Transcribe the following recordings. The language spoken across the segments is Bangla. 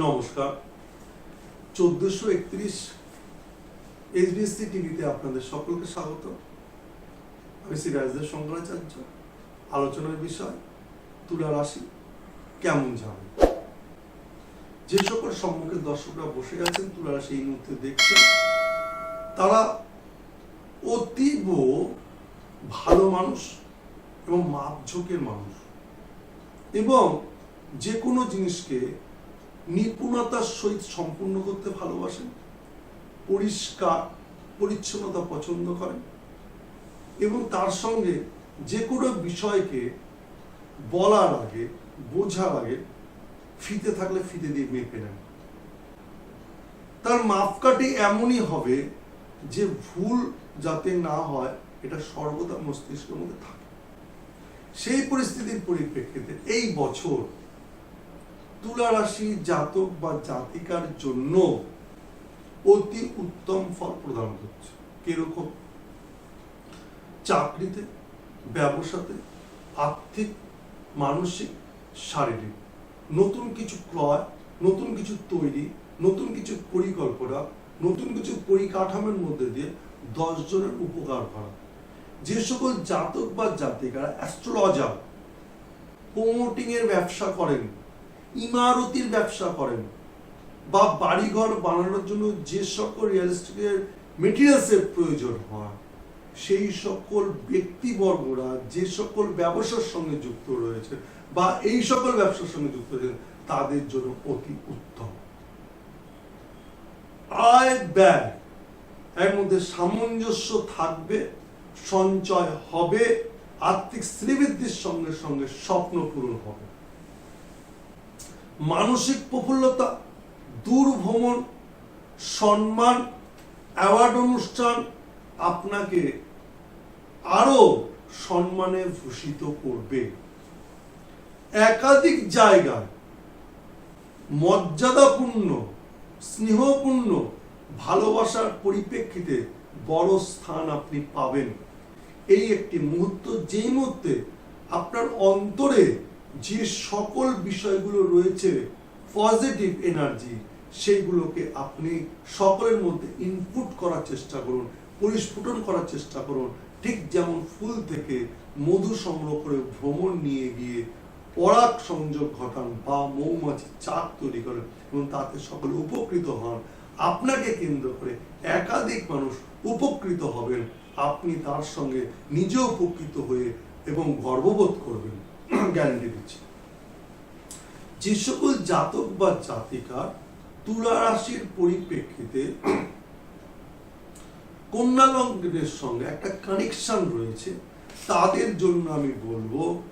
নমস্কার। চোদ্দশো একত্রিশ এইচবিএসসি টিভিতে আপনাদের সকলকে স্বাগত। আমি শ্রী রাজদেব শঙ্করাচার্য। আলোচনার বিষয়, তুলা রাশি, কেমন যাবে যে সকল সম্মুখে দর্শকরা বসে আছেন, তুলা রাশি এই মুহূর্তে দেখছেন, তারা অতীব ভালো মানুষ এবং মাপঝোঁকের মানুষ। এবং যে কোনো জিনিসকে নিপুণতার সহিত সম্পূর্ণ করতে ভালোবাসেন, পরিষ্কার, পরিচ্ছন্নতা পছন্দ করেন এবং তার সঙ্গে যে কোনো বিষয়কে বলার আগে, বোঝার আগে ফিতে থাকলে ফিতে দিয়ে মেপে নেন। তার মাপকাঠি এমনই হবে যে ভুল যাতে না হয়, এটা সর্বদা মস্তিষ্কের মধ্যে থাকে। সেই পরিস্থিতির পরিপ্রেক্ষিতে এই বছর তুলা রাশি জাতক বা জাতিকার জন্য অতি উত্তম ফল প্রদান করছে। কীরকম? চাকরিতে, ব্যবসাতে, আর্থিক, মানসিক, শারীরিক। নতুন কিছু ক্রয়, নতুন কিছু তৈরি, নতুন কিছু পরিকল্পনা, নতুন কিছু পরিকাঠামোর মধ্যে দিয়ে জনের উপকার করা। যে সকল জাতক বা জাতিকারা অ্যাস্ট্রোলজার প্রমোটিং এর ব্যবসা করেন ইমারতির ব্যবসা করেন বা বাড়িঘর বানানোর জন্য যে সকল রিয়েলিস্টিকের মেটেরিয়ালসের প্রয়োজন হয়, সেই সকল ব্যক্তিবর্গরা, যে সকল ব্যবসার সঙ্গে যুক্ত রয়েছে বা এই সকল ব্যবসার সঙ্গে যুক্ত রয়েছে তাদের জন্য অতি উত্তম। আয় ব্যয়, এর মধ্যে সামঞ্জস্য থাকবে, সঞ্চয় হবে, আর্থিক শ্রীবৃদ্ধির সঙ্গে সঙ্গে স্বপ্ন পূরণ হবে। মানসিক প্রফুল্লতা দূর ভ্রমণ সম্মান, অ্যাওয়ার্ড অনুষ্ঠান আপনাকে আরও সম্মানে ভূষিত করবে। একাধিক জায়গায় মর্যাদাপূর্ণ, স্নেহপূর্ণ, ভালোবাসার পরিপ্রেক্ষিতে বড় স্থান আপনি পাবেন। এই একটি মুহূর্ত, যেই মুহূর্তে আপনার অন্তরে যে সকল বিষয়গুলো রয়েছে পজিটিভ এনার্জি সেইগুলোকে আপনি সকলের মধ্যে ইনপুট করার চেষ্টা করুন, পরিস্ফুটন করার চেষ্টা করুন। ঠিক যেমন ফুল থেকে মধু সংগ্রহ করে ভ্রমণ নিয়ে গিয়ে পরাগ সংযোগ ঘটান বা মৌমাছি চাক তৈরি করেন এবং তাতে সকলে উপকৃত হন। আপনাকে কেন্দ্র করে একাধিক মানুষ উপকৃত হবেন। আপনি তার সঙ্গে নিজে উপকৃত হয়ে এবং গর্ববোধ করবেন। গ্যারান্টি দিচ্ছি। যে সকল জাতক বা জাতিকা তুলা রাশির পরিপ্রেক্ষিতে কন্যা লগ্নের সঙ্গে একটা কানেকশন রয়েছে, তাদের জন্য আমি বলব,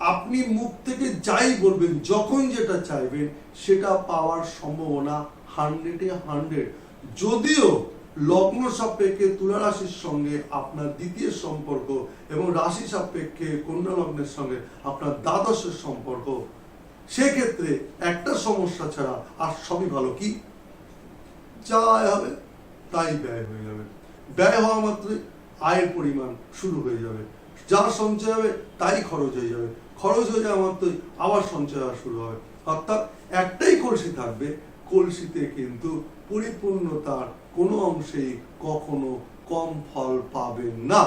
আপনি মুখ থেকে যাই বলবেন, যখন যেটা চাইবেন, সেটা পাওয়ার সম্ভাবনা হান্ড্রেডে হান্ড্রেড যদিও লগ্ন সাপেক্ষে তুলা রাশির সঙ্গে আপনার দ্বিতীয় সম্পর্ক এবং রাশি সাপেক্ষে কন্যা লগ্নের সঙ্গে আপনার দ্বাদশের সম্পর্ক। সেক্ষেত্রে একটা সমস্যা ছাড়া আর সবই ভালো কি? যা আয় হবে, তাই ব্যয় হয়ে যাবে। ব্যয় হওয়া মাত্রই আয়ের পরিমাণ শুরু হয়ে যাবে। যা সঞ্চয় হবে, তাই খরচ হয়ে যাবে। খরচ হয়ে যাওয়া মাত্রই আবার সঞ্চয় হওয়া শুরু হবে। অর্থাৎ একটাই কলসি থাকবে, কলসিতে কিন্তু পরিপূর্ণতার কোনো অংশেই কখনো কম ফল পাবেন না।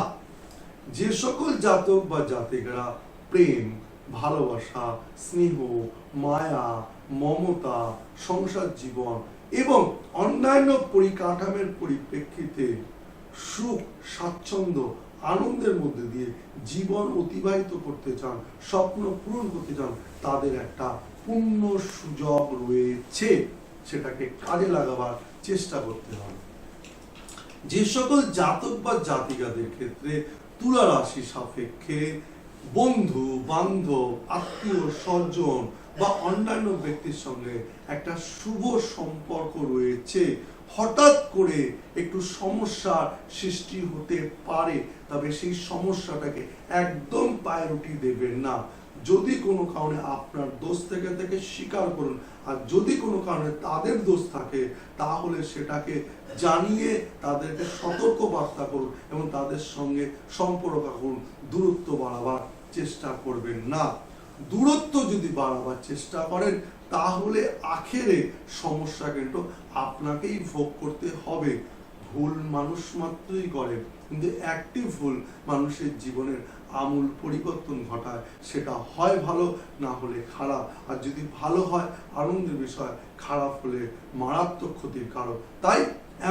যে সকল জাতক বা জাতিকরা প্রেম, ভালোবাসা, স্নেহ, মায়া, মমতা, সংসার জীবন এবং অন্যান্য পরিকাঠামের পরিপ্রেক্ষিতে সুখ, স্বাচ্ছন্দ্য, আনন্দের মধ্যে দিয়ে জীবন অতিবাহিত করতে চান, স্বপ্ন পূরণ করতে চান, তাদের একটা পূর্ণ সুযোগ রয়েছে। সেটাকে কাজে লাগাবার চেষ্টা করতে হবে। যে সকল জাতক বা জাতিকাদের ক্ষেত্রে তুলা রাশি সাপেক্ষে বন্ধু, বান্ধব, আত্মীয়, স্বজন বা অন্যান্য ব্যক্তির সঙ্গে একটা শুভ সম্পর্ক রয়েছে। হঠাৎ করে একটু সমস্যার সৃষ্টি হতে পারে, তবে সেই সমস্যাটাকে একদম প্রায়োরিটি দেবেন না। যদি কোনো কারণে আপনার দোষ থেকে থেকে স্বীকার করুন, আর যদি কোনো কারণে তাদের দোষ থাকে, তাহলে সেটাকে জানিয়ে তাদেরকে সতর্ক বার্তা করুন এবং তাদের সঙ্গে সম্পর্ক করুন দূরত্ব বাড়াবার চেষ্টা করবেন না। দূরত্ব যদি বাড়াবার চেষ্টা করেন, তাহলে আখেরে সমস্যা কিন্তু আপনাকেই ভোগ করতে হবে। ভুল মানুষ মাত্রই করে, কিন্তু একটি ভুল মানুষের জীবনের আমূল পরিবর্তন ঘটায়, সেটা হয় ভালো, না হলে খারাপ। আর যদি ভালো হয়, আনন্দের বিষয়, খারাপ হলে মারাত্মক ক্ষতির কারণ। তাই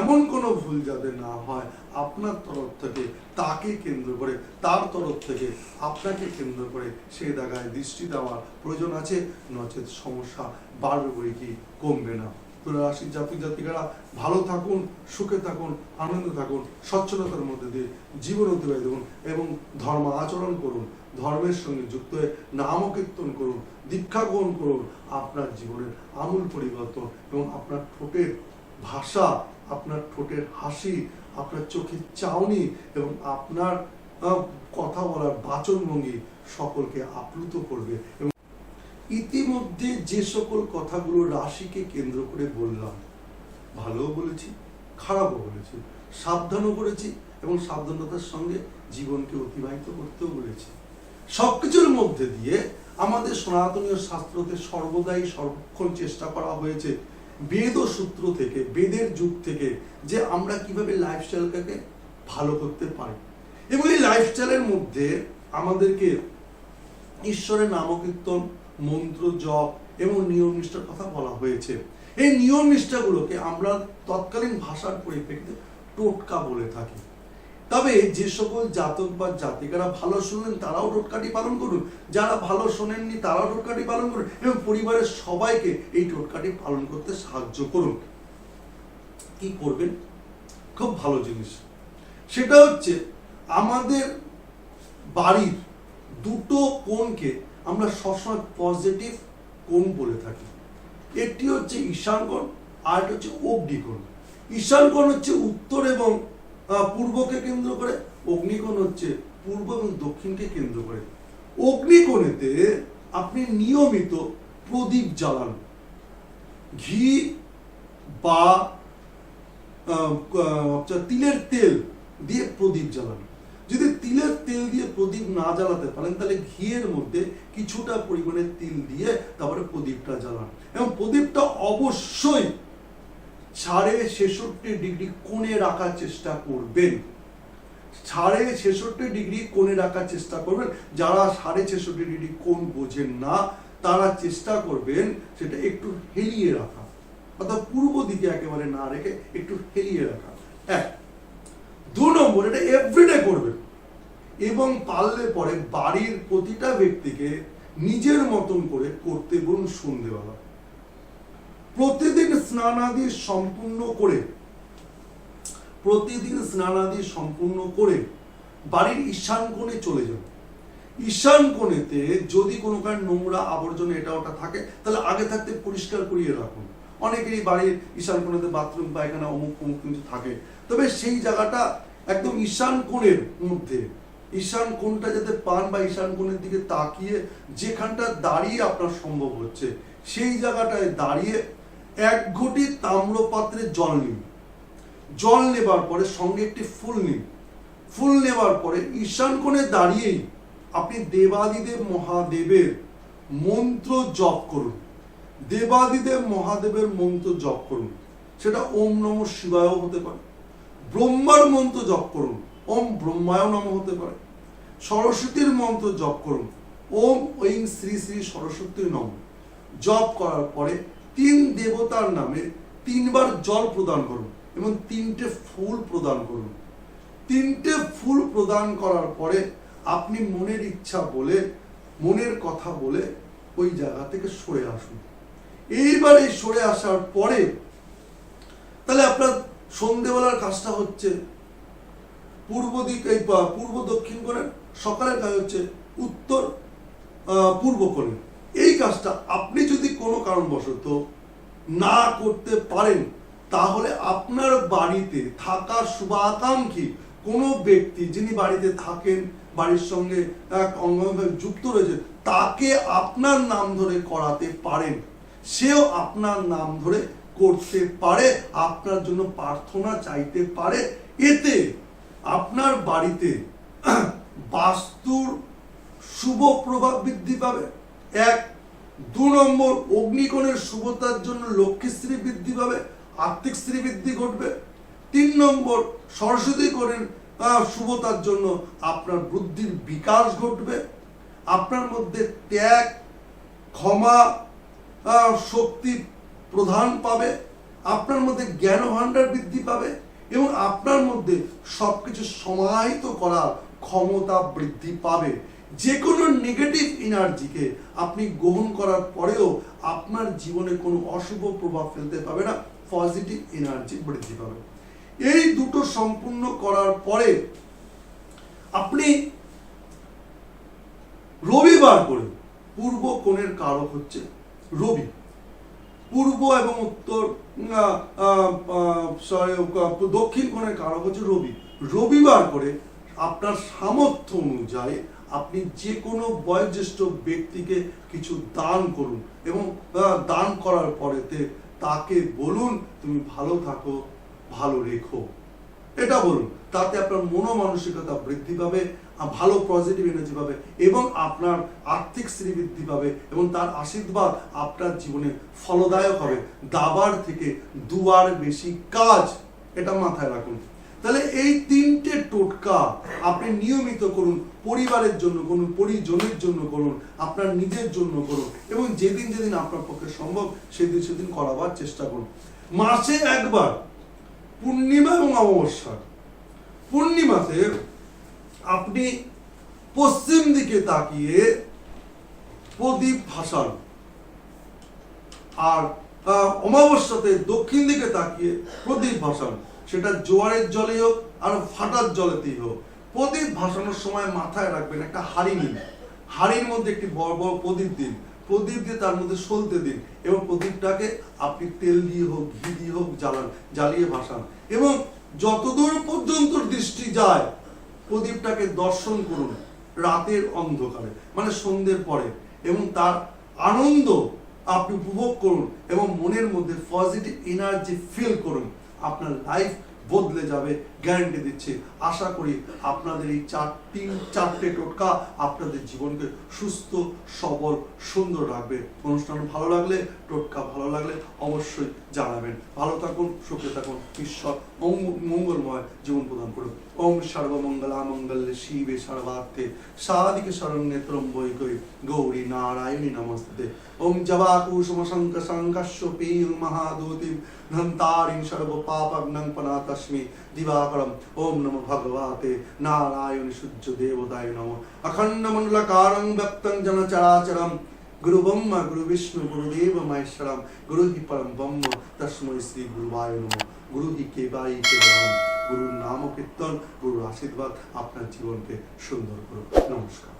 এমন কোনো ভুল যাতে না হয়, আপনার তরফ থেকে, তাকে কেন্দ্র করে, তার তরফ থেকে আপনাকে কেন্দ্র করে সেই জায়গায় দৃষ্টি দেওয়ার প্রয়োজন আছে। নচেত সমস্যা বাড়বে বই কি কমবে না। রাশির জাতি জাতিকারা ভালো থাকুন, সুখে থাকুন, আনন্দে থাকুন স্বচ্ছলতার মধ্যে দিয়ে জীবন অতিবাহিত করুন এবং ধর্ম আচরণ করুন, ধর্মের সঙ্গে যুক্ত হয়ে নাম কীর্তন করুন, দীক্ষা গ্রহণ করুন, আপনার জীবনের আমূল পরিবর্তন এবং আপনার ঠোঁটের ভাষা, আপনার ঠোঁটের হাসি, আপনার চোখের চাউনি এবং আপনার কথা বলার বাচনভঙ্গি সকলকে আপ্লুত করবে এবং ইতিমধ্যে যে সকল কথাগুলো রাশিকে কেন্দ্র করে বললাম, ভালোও বলেছি, খারাপও বলেছি, সাবধানও করেছি এবং সাবধানতার সঙ্গে জীবনকে অতিবাহিত করতেও বলেছি। সবকিছুর মধ্যে দিয়ে আমাদের সনাতনীয় শাস্ত্রতে সর্বদাই সর্বক্ষণ চেষ্টা করা হয়েছে বেদ সূত্র থেকে, বেদের যুগ থেকে, যে আমরা কীভাবে লাইফস্টাইলটাকে ভালো করতে পারি। এবং এই লাইফস্টাইলের মধ্যে আমাদেরকে ঈশ্বরের নামকীর্তন মন্ত্র জপ এবং নিয়ম নিষ্ঠার কথা বলা হয়েছে। এই নিয়ম নিষ্ঠাগুলোকে আমরা তৎকালীন ভাষার পরিপ্রেক্ষিতে টোটকা বলে থাকি। তবে যে সকল জাতক বা জাতিকারা ভালো শুনলেন তারাও টোটকাটি পালন করুন। যারা ভালো শোনেননি, তারাও টোটকাটি পালন করুন এবং পরিবারের সবাইকে এই টোটকাটি পালন করতে সাহায্য করুন। কি করবেন? খুব ভালো জিনিস। সেটা হচ্ছে, আমাদের বাড়ির দুটো কোণকে আমরা সবসময় পজিটিভ কোণ বলে থাকি। একটি হচ্ছে ঈশান কোণ আর হচ্ছে অগ্নিকোণ। ঈশান কোণ হচ্ছে উত্তর এবং পূর্বকে কেন্দ্র করে, অগ্নিকোণ হচ্ছে পূর্ব এবং দক্ষিণকে কেন্দ্র করে। অগ্নিকোণেতে আপনি নিয়মিত প্রদীপ জ্বালান। ঘি বা তিলের তেল দিয়ে প্রদীপ জ্বালান। যদি তিলের তেল দিয়ে প্রদীপ না জ্বালাতে পারেন, তাহলে ঘিয়ের মধ্যে কিছুটা পরিমাণে তিল দিয়ে তারপরে প্রদীপটা জ্বালান। এবং প্রদীপটা অবশ্যই সাড়ে ছেষট্টি ডিগ্রি কোণে রাখার চেষ্টা করবেন। সাড়ে ছেষট্টি ডিগ্রি কোণে রাখার চেষ্টা করবেন। যারা সাড়ে ছেষট্টি ডিগ্রি কোণ বোঝেন না, তারা চেষ্টা করবেন সেটা একটু হেলিয়ে রাখা। অর্থাৎ পূর্ব দিকে একেবারে না রেখে একটু হেলিয়ে রাখা। এক নম্বর এটা এভরিডে করবেন এবং পারলে পরে বাড়ির প্রতিটা ব্যক্তিকে নিজের মতন করে করতে বলুন সন্ধেবেলা। প্রতিদিন স্নানাদি সম্পূর্ণ করে, প্রতিদিন স্নানাদি সম্পূর্ণ করে বাড়ির ঈশান কোণে চলে যান ঈশান কোণেতে যদি কোনো কারণ নোংরা আবর্জনা এটা ওটা থাকে, তাহলে আগে থাকতে পরিষ্কার করিয়ে রাখুন। অনেকেরই বাড়ির ঈশান কোণেতে বাথরুম পায়খানা অমুক অমুক কিন্তু থাকে। তবে সেই জায়গাটা একদম ঈশান কোণের মধ্যে। ঈশান কোণটা যাতে পান বা ঈশান কোণের দিকে তাকিয়ে যেখানটা দাঁড়িয়ে আপনার সম্ভব হচ্ছে, সেই জায়গাটায় দাঁড়িয়ে এক ঘটি তাম্রপাত্রে জল নিন। জল নেবার পরে সঙ্গে একটি ফুল নিন। ফুল নেবার পরে ঈশান কোণে দাঁড়িয়েই আপনি দেবাদিদেব মহাদেবের মন্ত্র জপ করুন। দেবাদিদেব মহাদেবের মন্ত্র জপ করুন। সেটা ওম নম শিবায়ও হতে পারে। ব্রহ্মার মন্ত্র জপ করুন। ওম ব্রহ্মায় নম হতে পারে। সরস্বতীর মন্ত্র জপ করুন। ওম ঐং শ্রী শ্রী সরস্বতী নম। জপ করার পরে তিন দেবতার নামে তিনবার জল প্রদান করুন এবং তিনটে ফুল প্রদান করুন। তিনটে ফুল প্রদান করার পরে আপনি মনের ইচ্ছা বলে, মনের কথা বলে ওই জায়গা থেকে সরে আসুন। এইবার এই সরে আসার পরে তাহলে আপনার সন্ধেবেলার কাজটা হচ্ছে পূর্ব দিক, এই পূর্ব দক্ষিণ কোণের সকালের কাজ হচ্ছে উত্তর পূর্ব কোণে। এই কাজটা আপনি যদি কোনো কারণবশত না করতে পারেন, তাহলে আপনার বাড়িতে থাকা শুভাকাঙ্ক্ষী কোনো ব্যক্তি যিনি বাড়িতে থাকেন, বাড়ির সঙ্গে, এক অঙ্গভাবে যুক্ত রয়েছে তাকে আপনার নাম ধরে করাতে পারেন। সেও আপনার নাম ধরে করতে পারে, আপনার জন্য প্রার্থনা চাইতে পারে। এতে আপনার বাড়িতে বাস্তুর শুভ প্রভাব বৃদ্ধি পাবে। এক, দু নম্বর, অগ্নিকোণের শুভতার জন্য লক্ষ্মীশ্রী বৃদ্ধি পাবে, আর্থিক শ্রী বৃদ্ধি ঘটবে। তিন নম্বর, সরস্বতী কোণের শুভতার জন্য আপনার বুদ্ধির বিকাশ ঘটবে। আপনার মধ্যে ত্যাগ, ক্ষমা শক্তি প্রধান পাবে, আপনার মধ্যে জ্ঞান ভাণ্ডার বৃদ্ধি পাবে এবং আপনার মধ্যে সবকিছু সমাহিত করার ক্ষমতা বৃদ্ধি পাবে। যে কোনো নেগেটিভ এনার্জিকে আপনি গ্রহণ করার পরেও আপনার জীবনে কোনো অশুভ প্রভাব ফেলতে পাবে না পজিটিভ এনার্জি বৃদ্ধি পাবে। এই দুটো সম্পূর্ণ করার পরে আপনি রবিবার করে পূর্ব কোণের কারক হচ্ছে রবি। পূর্ব এবং উত্তর আহ, দক্ষিণ কোণের কারক হচ্ছে রবি। রবিবার করে আপনার সামর্থ্য অনুযায়ী আপনি যে কোনো বয়োজ্যেষ্ঠ ব্যক্তিকে কিছু দান করুন এবং দান করার পরেতে তাকে বলুন তুমি ভালো থাকো ভালো রেখো। এটা বলুন। তাতে আপনার মনোমানসিকতা বৃদ্ধি পাবে ভালো পজিটিভ এনার্জি পাবে এবং আপনার আর্থিক শ্রী বৃদ্ধি পাবে এবং তার আশীর্বাদ আপনার জীবনে ফলদায়ক হবে। দাবার থেকে দুবার বেশি কাজ এটা মাথায় রাখুন। তাহলে এই তিনটে টোটকা আপনি নিয়মিত করুন, পরিবারের জন্য করুন, পরিজনের জন্য করুন, আপনার নিজের জন্য করুন এবং যেদিন যেদিন আপনার পক্ষে সম্ভব সেদিন সেদিন করাবার চেষ্টা করুন। মাসে একবার পূর্ণিমা এবং অমাবস্যা। পূর্ণিমাতে আপনি পশ্চিম দিকে তাকিয়ে প্রদীপ ভাসান। আর অমাবস্যাতে দক্ষিণ দিকে তাকিয়ে প্রদীপ ভাসান। সেটা জোয়ারের জলে হোক আর ফাটার জলেতেই হোক। প্রদীপ ভাসানোর সময় মাথায় রাখবেন একটা হাড়ি নিন। হাড়ির মধ্যে একটি বড় বড় প্রদীপ দিন। প্রদীপ দিয়ে তার মধ্যে সলতে দিন এবং প্রদীপটাকে আপনি তেল দিয়ে হোক, ঘি দিয়ে হোক জ্বালান, জ্বালিয়ে ভাসান। এবং যতদূর পর্যন্ত দৃষ্টি যায় প্রদীপটাকে দর্শন করুন রাতের অন্ধকারে মানে সন্ধ্যের পরে, এবং তার আনন্দ আপনি উপভোগ করুন এবং মনের মধ্যে পজিটিভ এনার্জি ফিল করুন। আপনার লাইফ বদলে যাবে গ্যারান্টি দিচ্ছি। আশা করি আপনাদের এই চার তিন চারটে টোটকা আপনাদের জীবনকে সুস্থ, সবল, সুন্দর রাখবে। অনুষ্ঠান ভালো লাগলে, টোটকা ভালো লাগলে অবশ্যই জানাবেন। ভালো থাকুন, সুখে থাকুন, ঈশ্বর মঙ্গ- মঙ্গলময় জীবন প্রদান করুন। ওম সর্বমঙ্গলা মঙ্গলে শিবে সর্বার্থে সাদিকে শরণ্যে ত্রম্বৈকৈ গৌরী নারায়ণী নমস্তে। ওম জবাকুসুম শঙ্ক সংকস্য পেয় মহাদূতি ধন্তারিং সর্ব পাপগ্নং পনাতস্মি দিবাকরম। ওম নমো ভগবতে নারায়ণ সূর্য দেবতায় নম। অখণ্ড মণ্ডলকারং ব্যক্তং জন চরাচরম গুরু ব্রহ্মা গুরু বিষ্ণু গুরুদেব, মহেশ্বরম। গুরু হি পরম ব্রহ্ম, তস্মৈ শ্রী গুরুবায় নম। গুরু হি কেবাই কেবলম গুরুর নাম ও কীর্তন গুরুর আশীর্বাদ আপনার জীবনকে সুন্দর করুন নমস্কার।